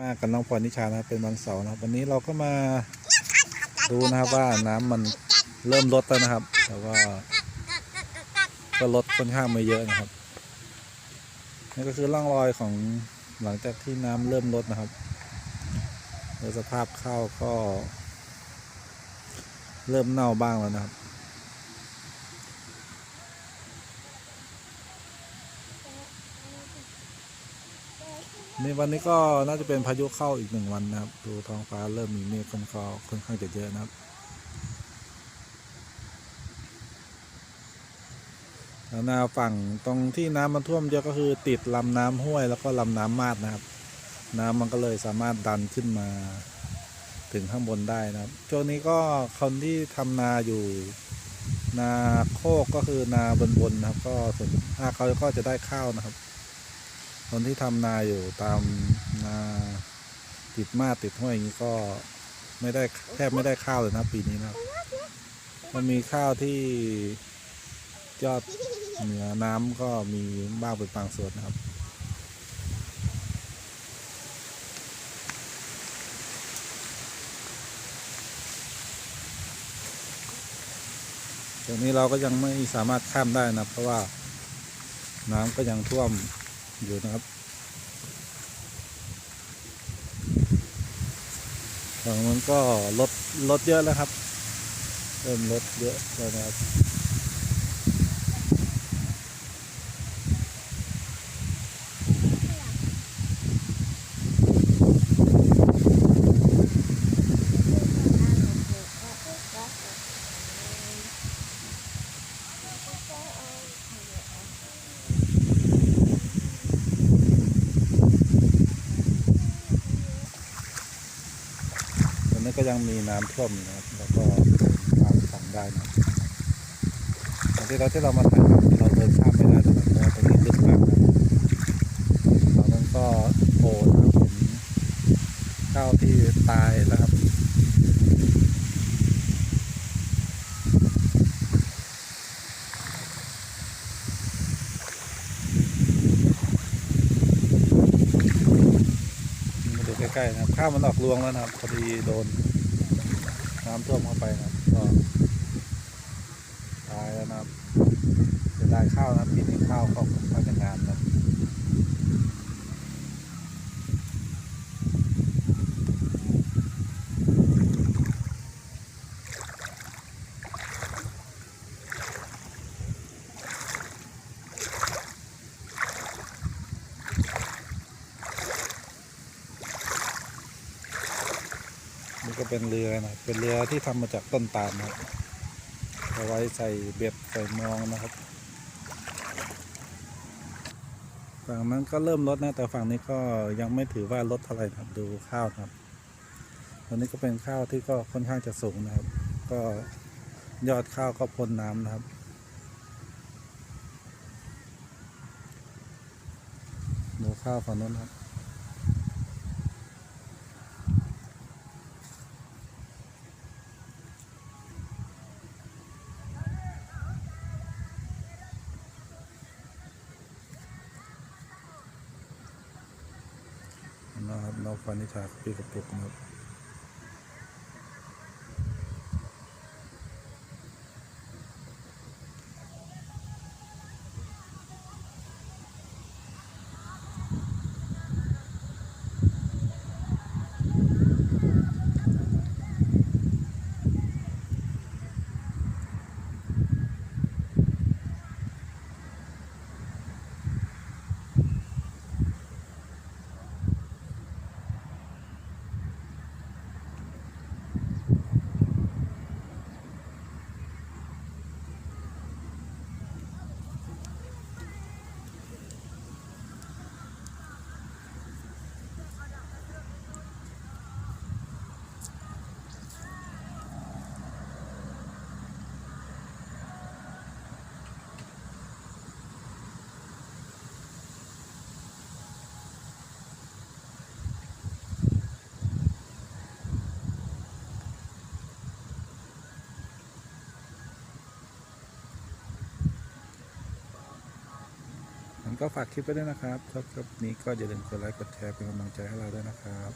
มากับน้องพรนิชานะครับเป็นวันเสาร์นะครับวันนี้เราก็มาดูนะครับว่าน้ำมันเริ่มลดแล้วนะครับ แต่ว่าก็ลดค่อนข้างไม่เยอะนะครับนี่ก็คือร่องรอยของหลังจากที่น้ำเริ่มลดนะครับโดยสภาพข้าวก็ เริ่มเน่าบ้างแล้วนะครับ นวันนี้ก็น่าจะเป็นพายุเข้าอีกหนึ่งวันนะครับ ดูท้องฟ้าเริ่มมีเมฆค่อนข้างค่อนข้างจะเยอะนะครับแล้วแนวฝั่งตรงที่น้ำมันท่วมเยอะก็คือติดลำน้ำห้วยแล้วก็ลำน้ำมาดนะครับ น้ำมันก็เลยสามารถดันขึ้นมาถึงข้างบนได้นะครับ ช่วงนี้ก็คนที่ทำนาอยู่นาโคกก็คือนาบนบนๆนะครับ ก็ส่วนมากเขาก็จะได้ข้าวนะครับ คนที่ทำนาอยู่ตามนาติดมาติดห้วยอย่างนี้ก็ไม่ได้แทบไม่ได้ข้าวเลยนะปีนี้นะมันมีข้าวที่ยอดเหนือน้ำก็มีบ้างเป็นบางส่วนนะครับตรงนี้เราก็ยังไม่สามารถข้ามได้นะเพราะว่าน้ำก็ยังท่วม อยู่นะครับฝั่งนั้นก็ลดลดเยอะแล้วครับ เริ่มลดเยอะแล้วนะครับ นี้ก็ยังมีน้ำท่วมนะครับแล้วก็ข้ามฝั่งได้นะครับตอนที่เราที่เรามาถ่ายเราเดินข้ามไม่ได้นะครับเพราะว่ตรงนี้ลึกมากนะครับตอนนั้นก็โผล่นะครับเห็นข้าวที่ตายแล้วครับ มาดู ใกล้ๆนะครับ ข้าวมันออกรวงแล้วนะครับพอดีโดน น้ำท่วมเข้าไปนะครับก็ตายแล้วนะครับเสียดายข้าวนะปีนี้ข้าวก็ค่อนข้างจะงามนะ ก็เป็นเรือนะเป็นเรือที่ทำมาจากต้นตาลนะครับเอาไว้ใส่เบ็ดใส่มองนะครับฝั่งนั้นก็เริ่มลดนะแต่ฝั่งนี้ก็ยังไม่ถือว่าลดเท่าไหร่ครับดูข้าวครับตอนนี้ก็เป็นข้าวที่ก็ค่อนข้างจะสูงนะครับ ก็ยอดข้าวก็พ้นน้ำนะครับดูข้าวฝั่งนู้นครับ ฟันนิชาปีกระปุกนะครับ ก็ฝากคลิปไว้ด้วยนะครับชอบคลิปนี้ก็อย่าลืมกดไลค์กดแชร์เป็นกำลังใจให้เราด้วยนะครับ